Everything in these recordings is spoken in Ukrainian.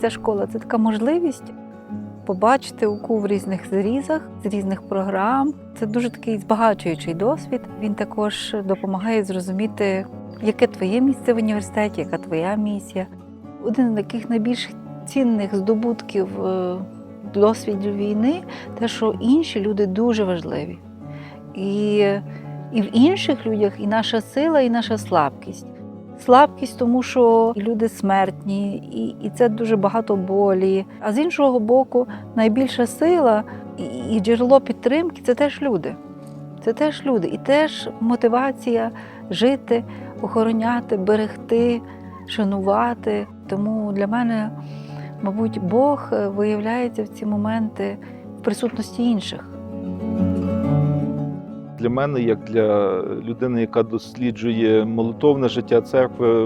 ця школа це така можливість побачити УКУ в різних зрізах, з різних програм. Це дуже такий збагачуючий досвід. Він також допомагає зрозуміти, яке твоє місце в університеті, яка твоя місія. Один з таких найбільш цінних здобутків е, досвіду війни те, що інші люди дуже важливі. І, і в інших людях і наша сила, і наша слабкість. Слабкість, тому що люди смертні, і, і це дуже багато болі. А з іншого боку, найбільша сила і, і джерело підтримки це теж люди. Це теж люди, і теж мотивація жити, охороняти, берегти, шанувати. Тому для мене, мабуть, Бог е, виявляється в ці моменти в присутності інших. Для мене, як для людини, яка досліджує молитовне життя церкви,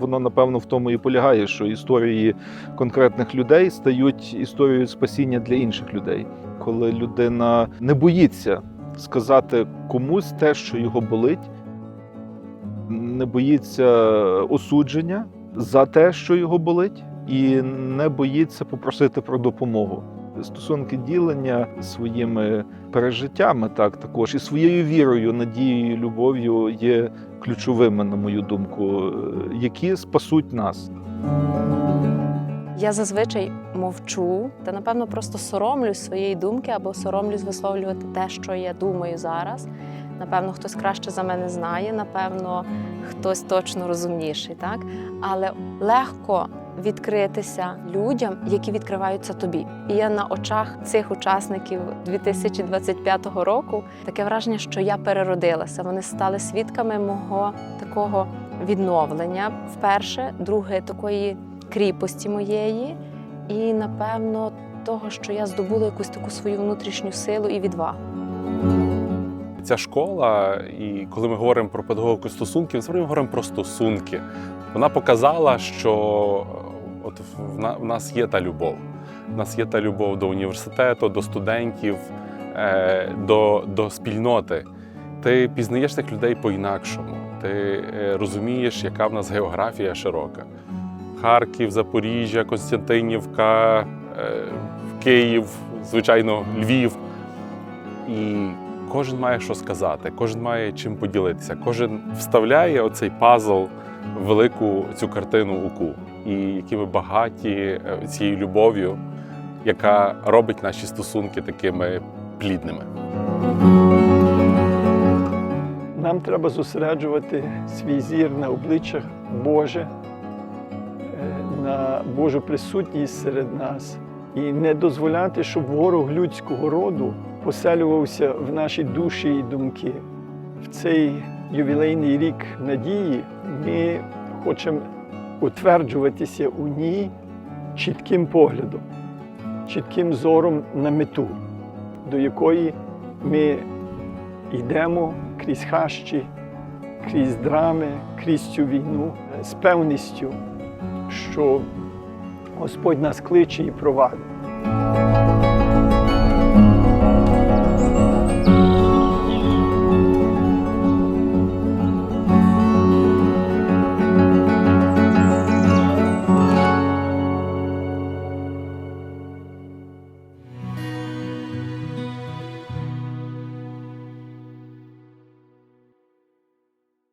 воно напевно в тому і полягає, що історії конкретних людей стають історією спасіння для інших людей. Коли людина не боїться сказати комусь те, що його болить, не боїться осудження за те, що його болить, і не боїться попросити про допомогу. Стосунки ділення своїми пережиттями, так також і своєю вірою, надією, любов'ю є ключовими, на мою думку, е, які спасуть нас. Я зазвичай мовчу та напевно просто соромлюсь своєї думки або соромлюсь висловлювати те, що я думаю зараз. Напевно, хтось краще за мене знає, напевно, хтось точно розумніший, так? Але легко відкритися людям, які відкриваються тобі. І я на очах цих учасників 2025 року таке враження, що я переродилася. Вони стали свідками мого такого відновлення вперше, друге такої кріпості моєї, і напевно того, що я здобула якусь таку свою внутрішню силу і відвагу. Ця школа, і коли ми говоримо про педагогіку стосунків, ми говоримо про стосунки. Вона показала, що от в на- в нас є та любов. В нас є та любов до університету, до студентів, е, до, до спільноти. Ти пізнаєш цих людей по-інакшому. Ти е, розумієш, яка в нас географія широка. Харків, Запоріжжя, Константинівка, е, Київ, звичайно, Львів. І кожен має що сказати, кожен має чим поділитися, кожен вставляє оцей пазл велику цю картину УКУ. І які ми багаті е, цією любов'ю, яка робить наші стосунки такими плідними. Нам треба зосереджувати свій зір на обличчях Боже, е, на Божу присутність серед нас і не дозволяти, щоб ворог людського роду поселювався в наші душі і думки. В цей ювілейний рік надії ми хочемо утверджуватися у ній чітким поглядом, чітким зором на мету, до якої ми йдемо крізь хащі, крізь драми, крізь цю війну з певністю, що Господь нас кличе і провадить.